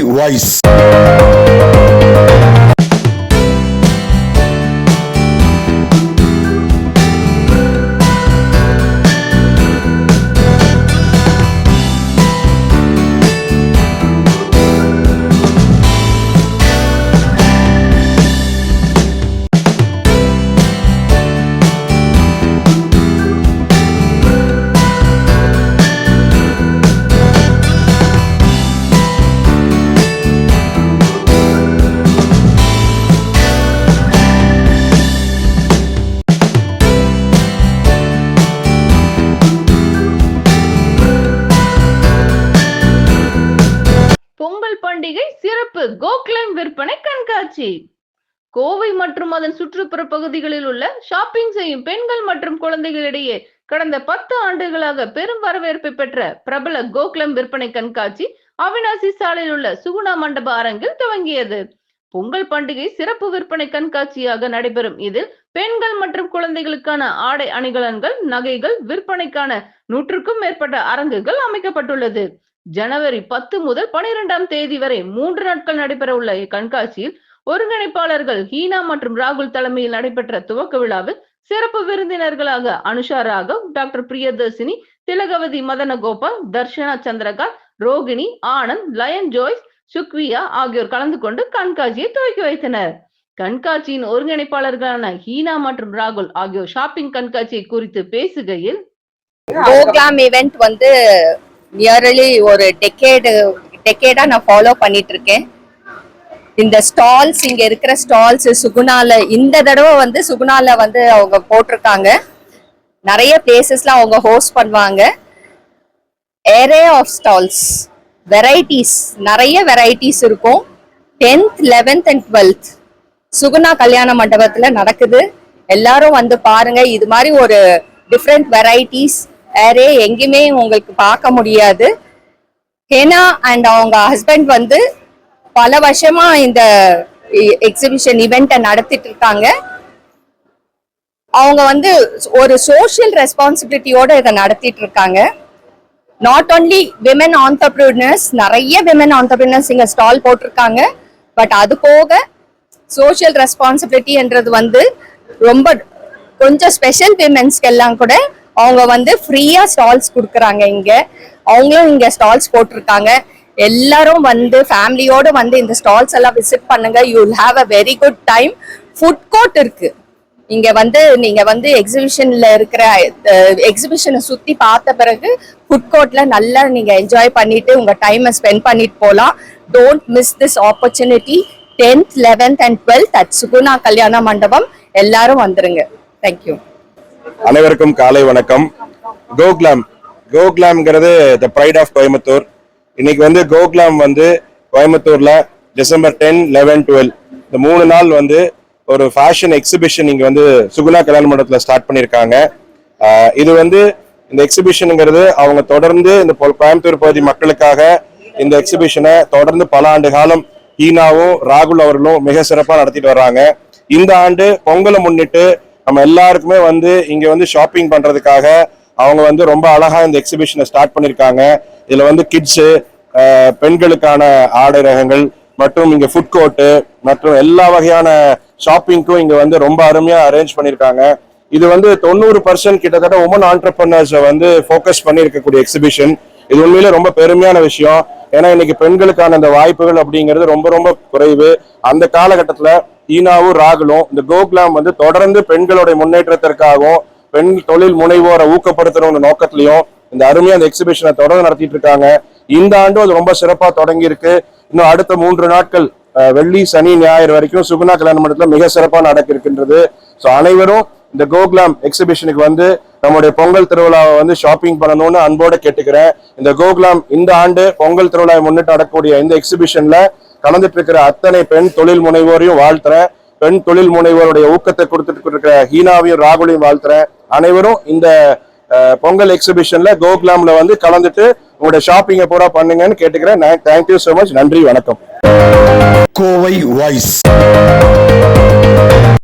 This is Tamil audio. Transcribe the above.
கோவை சிறப்பு கோக்லைம் விற்பனை கண்காட்சி. கோவை மற்றும் அதன் சுற்றுப்புற பகுதிகளில் உள்ள ஷாப்பிங் செய்யும் பெண்கள் மற்றும் குழந்தைகளிடையே கடந்த பத்து ஆண்டுகளாக பெரும் வரவேற்பை பெற்ற பிரபல கோக்லம் விற்பனை கண்காட்சி அவினாசி சாலையில் உள்ள சுகுணா மண்டப அரங்கில் துவங்கியது. பொங்கல் பண்டிகை சிறப்பு விற்பனை கண்காட்சியாக நடைபெறும் இதில் பெண்கள் மற்றும் குழந்தைகளுக்கான ஆடை அணிகலன்கள் நகைகள் விற்பனைக்கான நூற்றுக்கும் மேற்பட்ட அரங்குகள் அமைக்கப்பட்டுள்ளது. ஜனவரி பத்து முதல் பனிரெண்டாம் தேதி வரை மூன்று நாட்கள் நடைபெற உள்ள இக்கண்காட்சியில் ஒருங்கிணைப்பாளர்கள் ஹீனா மற்றும் ராகுல் தலைமையில் நடைபெற்ற துவக்க விழாவில் சிறப்பு விருந்தினர்களாக Anusha Raghav doctor Priyadarshini Thilagavathi Madhanagopal Darshana Chandrakanth Rohini Anand lion Joyce சுக்வியா ஆகியோர் கலந்து கொண்டு கண்காட்சியை துவக்கி வைத்தனர். கண்காட்சியின் ஒருங்கிணைப்பாளர்களான ஹீனா மற்றும் ராகுல் ஆகியோர் ஷாப்பிங் கண்காட்சியை குறித்து பேசுகையில் ஈவெண்ட் வந்து நியர்லி ஒரு டெக்கேடு டெக்கேடாக நான் ஃபாலோ பண்ணிட்டு இருக்கேன் இந்த ஸ்டால்ஸ் இங்கே இருக்கிற ஸ்டால்ஸ் சுகுணால இந்த தடவை வந்து சுகுணால வந்து அவங்க போட்டிருக்காங்க. நிறைய பிளேசஸ்லாம் அவங்க ஹோஸ்ட் பண்ணுவாங்க. ஏரே ஆஃப் ஸ்டால்ஸ் வெரைட்டிஸ் நிறைய வெரைட்டிஸ் இருக்கும். Tenth eleventh and twelfth Suguna Kalyana மண்டபத்தில் நடக்குது. எல்லாரும் வந்து பாருங்க இது மாதிரி ஒரு டிஃப்ரெண்ட் வெரைட்டிஸ் வேறே எங்கேயுமே உங்களுக்கு பார்க்க முடியாது. ஹேனா அண்ட் அவங்க ஹஸ்பண்ட் வந்து பல வருஷமா இந்த எக்ஸிபிஷன் இவெண்ட்டை நடத்திட்டு இருக்காங்க. அவங்க வந்து ஒரு சோஷியல் ரெஸ்பான்சிபிலிட்டியோட இதை நடத்திட்டு இருக்காங்க. நாட் ஓன்லி விமன் ஆண்டர்பிரினர்ஸ் நிறைய விமன் ஆண்டர்பிரினர்ஸ் இங்கே ஸ்டால் போட்டிருக்காங்க. பட் அது போக சோஷியல் ரெஸ்பான்சிபிலிட்டின்றது வந்து ரொம்ப கொஞ்சம் ஸ்பெஷல் விமென்ஸ்க்கெல்லாம் கூட அவங்க வந்து ஃப்ரீயா ஸ்டால்ஸ் கொடுக்குறாங்க இங்க. அவங்களும் இங்க ஸ்டால்ஸ் போட்டிருக்காங்க. எல்லாரும் வந்து ஃபேமிலியோடு வந்து இந்த ஸ்டால்ஸ் எல்லாம் விசிட் பண்ணுங்க. You will have a very good time food court இருக்கு. இங்க வந்து நீங்க வந்து எக்ஸிபிஷன்ல இருக்கிற எக்ஸிபிஷனை சுத்தி பார்த்த பிறகு ஃபுட் கோர்ட்ல நல்லா நீங்க என்ஜாய் பண்ணிட்டு உங்க டைமை ஸ்பெண்ட் பண்ணிட்டு போகலாம் don't miss this opportunity tenth eleventh and twelfth at Suguna Kalyana Mandapam எல்லாரும் வந்துருங்க. தேங்க்யூ அனைவருக்கும் காலை வணக்கம். கோகுலாம் கோகுலாம்ங்கிறது த ப்ரைட் ஆஃப் கோயம்புத்தூர் இன்னைக்கு வந்து கோகுலாம் வந்து கோயம்புத்தூர்ல டிசம்பர் டென் லெவன் டுவெல் இந்த மூணு நாள் வந்து ஒரு ஃபேஷன் எக்ஸிபிஷன் இங்கே வந்து சுகுணா கல்யாண மண்டபத்துல ஸ்டார்ட் பண்ணியிருக்காங்க இது வந்து இந்த எக்ஸிபிஷனுங்கிறது அவங்க தொடர்ந்து இந்த கோயம்புத்தூர் பகுதி மக்களுக்காக இந்த எக்ஸிபிஷனை தொடர்ந்து பல ஆண்டு காலம் ஹீனாவும் ராகுல் அவர்களும் மிக சிறப்பாக நடத்திட்டு வர்றாங்க. இந்த ஆண்டு பொங்கலை முன்னிட்டு நம்ம எல்லாருக்குமே வந்து இங்க வந்து ஷாப்பிங் பண்றதுக்காக அவங்க வந்து ரொம்ப அழகா இந்த எக்ஸிபிஷனை ஸ்டார்ட் பண்ணிருக்காங்க. இதுல வந்து கிட்ஸு பெண்களுக்கான ஆடை ரகங்கள் மற்றும் இங்க ஃபுட் கோர்ட்டு மற்றும் எல்லா வகையான ஷாப்பிங்க்கும் இங்க வந்து ரொம்ப அருமையா அரேஞ்ச் பண்ணிருக்காங்க. இது வந்து தொண்ணூறு பர்சன்ட் கிட்டத்தட்ட உமன் ஆண்டர்பிரினர்ஸை வந்து ஃபோக்கஸ் பண்ணி இருக்கக்கூடிய எக்ஸிபிஷன் இது உண்மையிலே ரொம்ப பெருமையான விஷயம். ஏன்னா இன்னைக்கு பெண்களுக்கான அந்த வாய்ப்புகள் அப்படிங்கிறது ரொம்ப ரொம்ப குறைவு. அந்த காலகட்டத்துல ஈனாவும் ராகுலும் இந்த கோகுலாம் வந்து தொடர்ந்து பெண்களுடைய முன்னேற்றத்திற்காகவும் பெண் தொழில் முனைவோரை ஊக்கப்படுத்தணும்னு நோக்கத்திலையும் இந்த அருமையா அந்த எக்ஸிபிஷனை தொடர்ந்து நடத்திட்டு இருக்காங்க. இந்த ஆண்டும் அது ரொம்ப சிறப்பா தொடங்கி இருக்கு இன்னும் அடுத்த மூன்று நாட்கள் வெள்ளி சனி ஞாயிறு வரைக்கும் சுகுணா கல்யாண மண்டலத்தில் மிக சிறப்பா நடக்க இருக்கின்றது ஸோ அனைவரும் இந்த கோகுலாம் எக்ஸிபிஷனுக்கு வந்து நம்முடைய பொங்கல் திருவிழாவை வந்து ஷாப்பிங் பண்ணணும்னு அன்போட கேட்டுக்கிறேன். இந்த கோகுலாம் இந்த ஆண்டு பொங்கல் திருவிழாவை முன்னிட்டு நடக்கக்கூடிய இந்த எக்ஸிபிஷன்ல கலந்துட்டு இருக்கிற அத்தனை பெண் தொழில் முனைவோரையும் வாழ்த்துறேன். பெண் தொழில் முனைவோருடைய ஊக்கத்தை கொடுத்துட்டு இருக்கிற ஹீனாவையும் ராகுலையும் வாழ்த்துறேன். அனைவரும் இந்த பொங்கல் எக்ஸிபிஷன்ல கோகுலாம்ல வந்து கலந்துட்டு உங்களுடைய ஷாப்பிங்கை பூரா பண்ணுங்கன்னு கேட்டுக்கிறேன். தேங்க்யூ ஸோ மச் நன்றி வணக்கம். கோவை வாய்ஸ்.